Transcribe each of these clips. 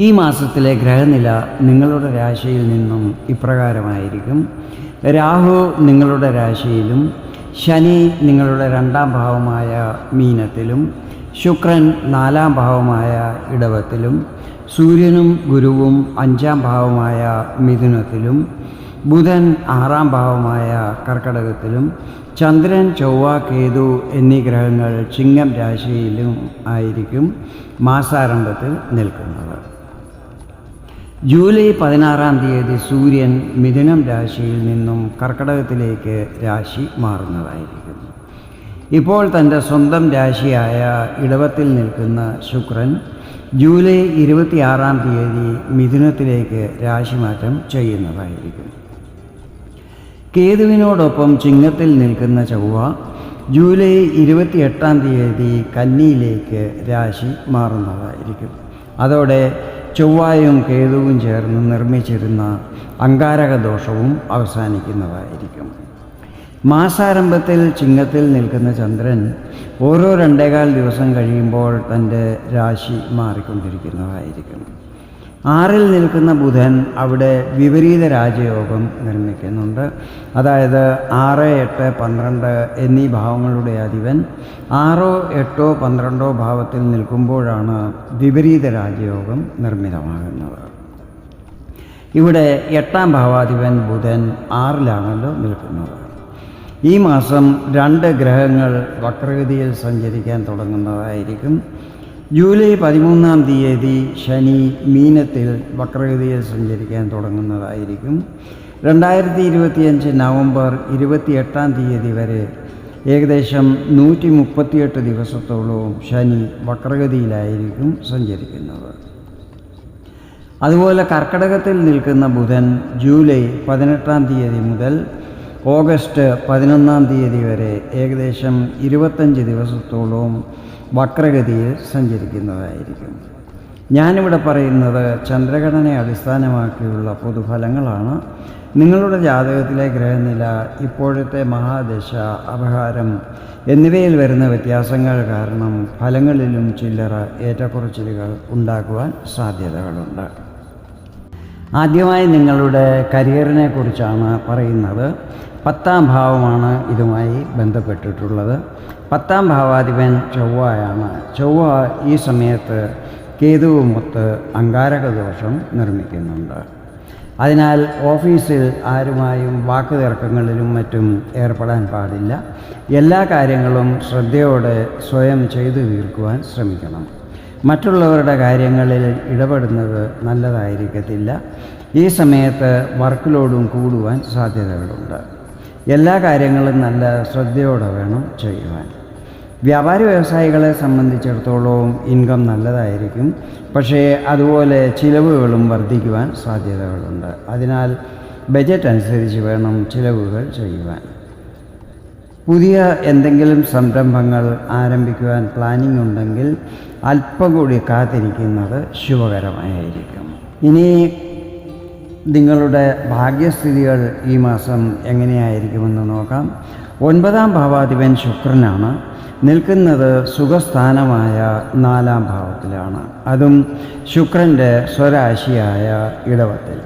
ഈ മാസത്തിലെ ഗ്രഹനില നിങ്ങളുടെ രാശിയിൽ നിന്നും ഇപ്രകാരമായിരിക്കും. രാഹു നിങ്ങളുടെ രാശിയിലും ശനി നിങ്ങളുടെ രണ്ടാം ഭാവമായ മീനത്തിലും ശുക്രൻ നാലാം ഭാവമായ ഇടവത്തിലും സൂര്യനും ഗുരുവും അഞ്ചാം ഭാവമായ മിഥുനത്തിലും ബുധൻ ആറാം ഭാവമായ കർക്കടകത്തിലും ചന്ദ്രൻ ചൊവ്വ കേതു എന്നീ ഗ്രഹങ്ങൾ ചിങ്ങം രാശിയിലും ആയിരിക്കും മാസാരംഭത്തിൽ നിൽക്കുന്നത്. ജൂലൈ പതിനാറാം തീയതി സൂര്യൻ മിഥുനം രാശിയിൽ നിന്നും കർക്കടകത്തിലേക്ക് രാശി മാറുന്നതായിരിക്കും ഇപ്പോൾ തന്റെ സ്വന്തം രാശിയായ ഇടവത്തിൽ നിൽക്കുന്ന ശുക്രൻ ജൂലൈ ഇരുപത്തിയാറാം തീയതി മിഥുനത്തിലേക്ക് രാശിമാറ്റം ചെയ്യുന്നതായിരിക്കും കേതുവിനോടൊപ്പം ചിങ്ങത്തിൽ നിൽക്കുന്ന ചൊവ്വ ജൂലൈ ഇരുപത്തിയെട്ടാം തീയതി കന്നിയിലേക്ക് രാശി മാറുന്നതായിരിക്കും. അതോടെ ചൊവ്വായും കേതുവും ചേർന്ന് നിർമ്മിച്ചിരുന്ന അങ്കാരക ദോഷവും അവസാനിക്കുന്നതായിരിക്കും. മാസാരംഭത്തിൽ ചിങ്ങത്തിൽ നിൽക്കുന്ന ചന്ദ്രൻ ഓരോ രണ്ടേകാൽ ദിവസം കഴിയുമ്പോൾ തന്റെ രാശി മാറിക്കൊണ്ടിരിക്കുന്നതായിരിക്കും. ആറിൽ നിൽക്കുന്ന ബുധൻ അവിടെ വിപരീത രാജയോഗം നിർമ്മിക്കുന്നുണ്ട്. അതായത് ആറ് എട്ട് പന്ത്രണ്ട് എന്നീ ഭാവങ്ങളുടെ അധിപൻ. ആറോ എട്ടോ പന്ത്രണ്ടോ ഭാവത്തിൽ നിൽക്കുമ്പോഴാണ് വിപരീത രാജയോഗം നിർമ്മിതമാകുന്നത്. ഇവിടെ എട്ടാം ഭാവാധിപൻ ബുധൻ ആറിലാണല്ലോ നിൽക്കുന്നത്. ഈ മാസം രണ്ട് ഗ്രഹങ്ങൾ വക്രഗതിയിൽ സഞ്ചരിക്കാൻ തുടങ്ങുന്നതായിരിക്കും. ജൂലൈ പതിമൂന്നാം തീയതി ശനി മീനത്തിൽ വക്രഗതിയിൽ സഞ്ചരിക്കാൻ തുടങ്ങുന്നതായിരിക്കും. രണ്ടായിരത്തി ഇരുപത്തിയഞ്ച് നവംബർ ഇരുപത്തിയെട്ടാം തീയതി വരെ ഏകദേശം നൂറ്റി മുപ്പത്തിയെട്ട് ദിവസത്തോളവും ശനി വക്രഗതിയിലായിരിക്കും സഞ്ചരിക്കുന്നത്. അതുപോലെ കർക്കടകത്തിൽ നിൽക്കുന്ന ബുധൻ ജൂലൈ പതിനെട്ടാം തീയതി മുതൽ ഓഗസ്റ്റ് പതിനൊന്നാം തീയതി വരെ ഏകദേശം ഇരുപത്തഞ്ച് ദിവസത്തോളവും വക്രഗതിയിൽ സഞ്ചരിക്കുന്നതായിരിക്കും. ഞാനിവിടെ പറയുന്നത് ചന്ദ്രഘടനയെ അടിസ്ഥാനമാക്കിയുള്ള പൊതുഫലങ്ങളാണ്. നിങ്ങളുടെ ജാതകത്തിലെ ഗ്രഹനില ഇപ്പോഴത്തെ മഹാദശ അപഹാരം എന്നിവയിൽ വരുന്ന വ്യത്യാസങ്ങൾ കാരണം ഫലങ്ങളിലും ചില്ലറ ഏറ്റക്കുറച്ചിലുകൾ ഉണ്ടാക്കുവാൻ സാധ്യതകളുണ്ട്. ആദ്യമായി നിങ്ങളുടെ കരിയറിനെ കുറിച്ചാണ് പറയുന്നത്. പത്താം ഭാവമാണ് ഇതുമായി ബന്ധപ്പെട്ടിട്ടുള്ളത്. പത്താം ഭാവാധിപൻ ചൊവ്വയാണ്. ചൊവ്വ ഈ സമയത്ത് കേതുവുമൊത്ത് അങ്കാരകദോഷം നിർമ്മിക്കുന്നുണ്ട്. അതിനാൽ ഓഫീസിൽ ആരുമായും വാക്ക് തർക്കങ്ങളിലും മറ്റും ഏർപ്പെടാൻ പാടില്ല. എല്ലാ കാര്യങ്ങളും ശ്രദ്ധയോടെ സ്വയം ചെയ്തു തീർക്കുവാൻ ശ്രമിക്കണം. മറ്റുള്ളവരുടെ കാര്യങ്ങളിൽ ഇടപെടുന്നത് നല്ലതായിരിക്കത്തില്ല. ഈ സമയത്ത് വർക്ക് ലോഡും കൂടുവാൻ സാധ്യതകളുണ്ട്. എല്ലാ കാര്യങ്ങളും നല്ല ശ്രദ്ധയോടെ വേണം ചെയ്യുവാൻ. വ്യാപാര വ്യവസായികളെ സംബന്ധിച്ചിടത്തോളം ഇൻകം നല്ലതായിരിക്കും. പക്ഷേ അതുപോലെ ചിലവുകളും വർദ്ധിക്കുവാൻ സാധ്യതകളുണ്ട്. അതിനാൽ ബജറ്റ് അനുസരിച്ച് വേണം ചിലവുകൾ ചെയ്യുവാൻ. പുതിയ എന്തെങ്കിലും സംരംഭങ്ങൾ ആരംഭിക്കുവാൻ പ്ലാനിംഗ് ഉണ്ടെങ്കിൽ അല്പം കൂടി കാത്തിരിക്കുന്നത് ശുഭകരമായിരിക്കും. ഇനി നിങ്ങളുടെ ഭാഗ്യസ്ഥിതികൾ ഈ മാസം എങ്ങനെയായിരിക്കുമെന്ന് നോക്കാം. ഒൻപതാം ഭാവാധിപൻ ശുക്രനാണ്. നിൽക്കുന്നത് സുഖസ്ഥാനമായ നാലാം ഭാവത്തിലാണ്. അതും ശുക്രന്റെ സ്വരാശിയായ ഇടവത്തിൽ.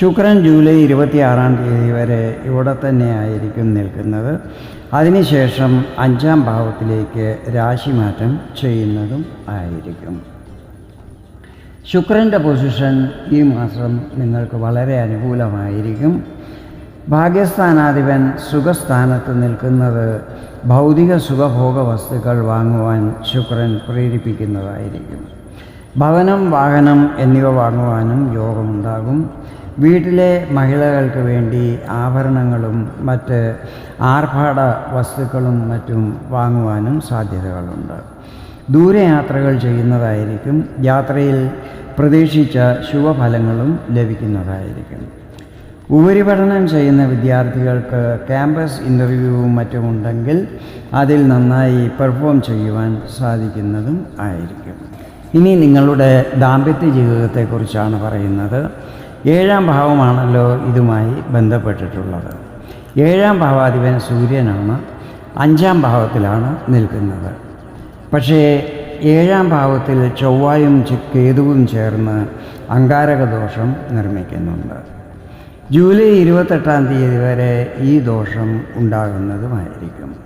ശുക്രൻ ജൂലൈ ഇരുപത്തിയാറാം തീയതി വരെ ഇവിടെ തന്നെയായിരിക്കും നിൽക്കുന്നത്. അതിനുശേഷം അഞ്ചാം ഭാവത്തിലേക്ക് രാശിമാറ്റം ചെയ്യുന്നതും ആയിരിക്കും. ശുക്രന്റെ പൊസിഷൻ ഈ മാസം നിങ്ങൾക്ക് വളരെ അനുകൂലമായിരിക്കും. ഭാഗ്യസ്ഥാനാധിപൻ സുഖസ്ഥാനത്ത് നിൽക്കുന്നത് ഭൗതിക സുഖഭോഗ വസ്തുക്കൾ വാങ്ങുവാൻ ശുക്രൻ പ്രേരിപ്പിക്കുന്നതായിരിക്കും. ഭവനം വാഹനം എന്നിവ വാങ്ങുവാനും യോഗമുണ്ടാകും വീട്ടിലെ മഹിളകൾക്ക് വേണ്ടി ആഭരണങ്ങളും മറ്റ് ആർഭാട വസ്തുക്കളും മറ്റും വാങ്ങുവാനും സാധ്യതകളുണ്ട്. ദൂരയാത്രകൾ ചെയ്യുന്നതായിരിക്കും. യാത്രയിൽ പ്രതീക്ഷിച്ച ശുഭഫലങ്ങളും ലഭിക്കുന്നതായിരിക്കും. ഉപരിപഠനം ചെയ്യുന്ന വിദ്യാർത്ഥികൾക്ക് ക്യാമ്പസ് ഇന്റർവ്യൂവും മറ്റുമുണ്ടെങ്കിൽ അതിൽ നന്നായി പെർഫോം ചെയ്യുവാൻ സാധിക്കുന്നതും ആയിരിക്കും. ഇനി നിങ്ങളുടെ ദാമ്പത്യ ജീവിതത്തെക്കുറിച്ചാണ് പറയുന്നത്. ഏഴാം ഭാവമാണല്ലോ ഇതുമായി ബന്ധപ്പെട്ടിട്ടുള്ളത്. ഏഴാം ഭാവാധിപൻ സൂര്യനാണ്. അഞ്ചാം ഭാവത്തിലാണ് നിൽക്കുന്നത്. പക്ഷേ ഏഴാം ഭാവത്തിൽ ചൊവ്വായും കേതുവും ചേർന്ന് അങ്കാരക ദോഷം നിർമ്മിക്കുന്നുണ്ട്. ജൂലൈ ഇരുപത്തെട്ടാം തീയതി വരെ ഈ ദോഷം ഉണ്ടാകുന്നതുമായിരിക്കും.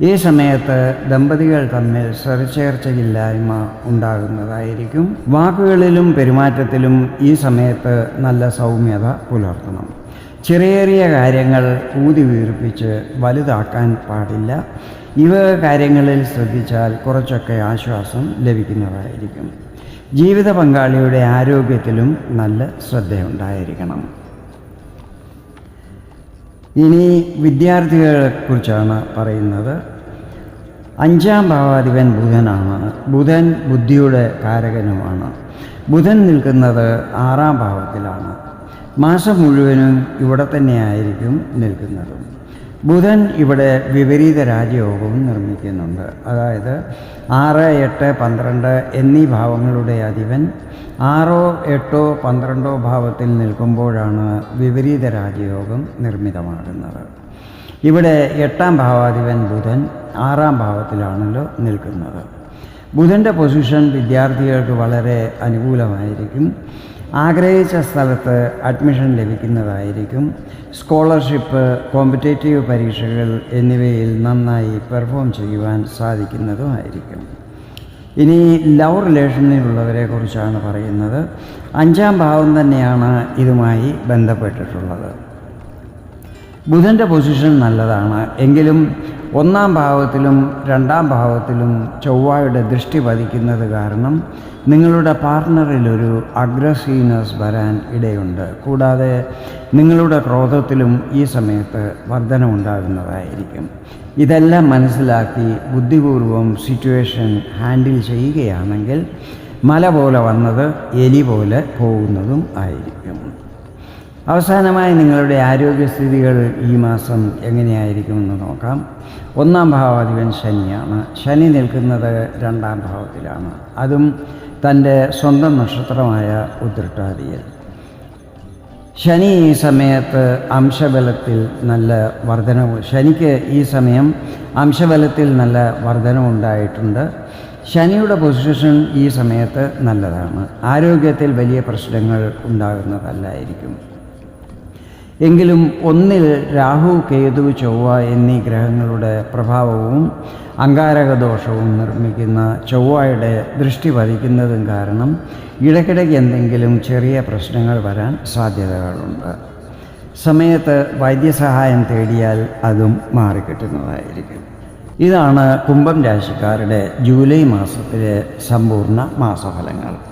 ഈ സമയത്ത് ദമ്പതികൾ തമ്മിൽ സ്വരച്ചേർച്ചയില്ലായ്മ ഉണ്ടാകുന്നതായിരിക്കും. വാക്കുകളിലും പെരുമാറ്റത്തിലും ഈ സമയത്ത് നല്ല സൗമ്യത പുലർത്തണം. ചെറിയ ചെറിയ കാര്യങ്ങൾ ഊതി വീർപ്പിച്ച് വലുതാക്കാൻ പാടില്ല. ഇവ കാര്യങ്ങളിൽ ശ്രദ്ധിച്ചാൽ കുറച്ചൊക്കെ ആശ്വാസം ലഭിക്കുന്നതായിരിക്കും ജീവിത പങ്കാളിയുടെ ആരോഗ്യത്തിലും നല്ല ശ്രദ്ധയുണ്ടായിരിക്കണം. ഇനി വിദ്യാർത്ഥികളെക്കുറിച്ചാണ് പറയുന്നത്. അഞ്ചാം ഭാവാധിപൻ ബുധനാണ്. ബുധൻ ബുദ്ധിയുടെ കാരകനുമാണ്. ബുധൻ നിൽക്കുന്നത് ആറാം ഭാവത്തിലാണ്. മാസം മുഴുവനും ഇവിടെ തന്നെയായിരിക്കും നിൽക്കുന്നത്. ബുധൻ ഇവിടെ വിപരീത രാജയോഗവും നിർമ്മിക്കുന്നുണ്ട്. അതായത് ആറ് എട്ട് പന്ത്രണ്ട് എന്നീ ഭാവങ്ങളുടെ അധിപൻ ആറോ എട്ടോ പന്ത്രണ്ടോ ഭാവത്തിൽ നിൽക്കുമ്പോഴാണ് വിപരീത രാജയോഗം നിർമ്മിതമാകുന്നത്. ഇവിടെ എട്ടാം ഭാവാധിപൻ ബുധൻ ആറാം ഭാവത്തിലാണല്ലോ നിൽക്കുന്നത്. ബുധന്റെ പൊസിഷൻ വിദ്യാർത്ഥികൾക്ക് വളരെ അനുകൂലമായിരിക്കും. ആഗ്രഹിച്ച സ്ഥലത്ത് അഡ്മിഷൻ ലഭിക്കുന്നതായിരിക്കും. സ്കോളർഷിപ്പ് കോമ്പറ്റേറ്റീവ് പരീക്ഷകൾ എന്നിവയിൽ നന്നായി പെർഫോം ചെയ്യുവാൻ സാധിക്കുന്നതുമായിരിക്കും. ഇനി ലവ് റിലേഷനിലുള്ളവരെ കുറിച്ചാണ് പറയുന്നത്. അഞ്ചാം ഭാവം തന്നെയാണ് ഇതുമായി ബന്ധപ്പെട്ടിട്ടുള്ളത്. ബുധന്റെ പൊസിഷൻ നല്ലതാണ്. എങ്കിലും ഒന്നാം ഭാവത്തിലും രണ്ടാം ഭാവത്തിലും ചൊവ്വയുടെ ദൃഷ്ടി പതിക്കുന്നത് കാരണം നിങ്ങളുടെ പാർട്ട്ണറിലൊരു അഗ്രസീവ്നെസ് വരാൻ ഇടയുണ്ട്. കൂടാതെ നിങ്ങളുടെ ക്രോധത്തിലും ഈ സമയത്ത് വർധനമുണ്ടാകുന്നതായിരിക്കും ഇതെല്ലാം മനസ്സിലാക്കി ബുദ്ധിപൂർവം സിറ്റുവേഷൻ ഹാൻഡിൽ ചെയ്യുകയാണെങ്കിൽ മല പോലെ വന്നത് എലി പോലെ പോകുന്നതും ആയിരിക്കും. അവസാനമായി നിങ്ങളുടെ ആരോഗ്യസ്ഥിതികൾ ഈ മാസം എങ്ങനെയായിരിക്കുമെന്ന് നോക്കാം. ഒന്നാം ഭാവാധിപൻ ശനിയാണ്. ശനി നിൽക്കുന്നത് രണ്ടാം ഭാവത്തിലാണ്. അതും തന്റെ സ്വന്തം നക്ഷത്രമായ ഉത്രട്ടാതിയിൽ ശനി ഈ സമയത്ത് അംശബലത്തിൽ നല്ല വർധനവ് ശനിക്ക് ഈ സമയം അംശബലത്തിൽ നല്ല വർധനവുണ്ടായിട്ടുണ്ട്. ശനിയുടെ പൊസിഷൻ ഈ സമയത്ത് നല്ലതാണ്. ആരോഗ്യത്തിൽ വലിയ പ്രശ്നങ്ങൾ ഉണ്ടാകുന്നതല്ലായിരിക്കും. എങ്കിലും ഒന്നിൽ രാഹു കേതു ചൊവ്വ എന്നീ ഗ്രഹങ്ങളുടെ പ്രഭാവവും അങ്കാരകദോഷവും നിർമ്മിക്കുന്ന ചൊവ്വയുടെ ദൃഷ്ടി പതിക്കുന്നതും കാരണം ഇടയ്ക്കിടയ്ക്ക് എന്തെങ്കിലും ചെറിയ പ്രശ്നങ്ങൾ വരാൻ സാധ്യതകളുണ്ട്. സമയത്ത് വൈദ്യസഹായം തേടിയാൽ അതും മാറിക്കിട്ടുന്നതായിരിക്കും. ഇതാണ് കുംഭം രാശിക്കാരുടെ ജൂലൈ മാസത്തിലെ സമ്പൂർണ മാസഫലങ്ങൾ.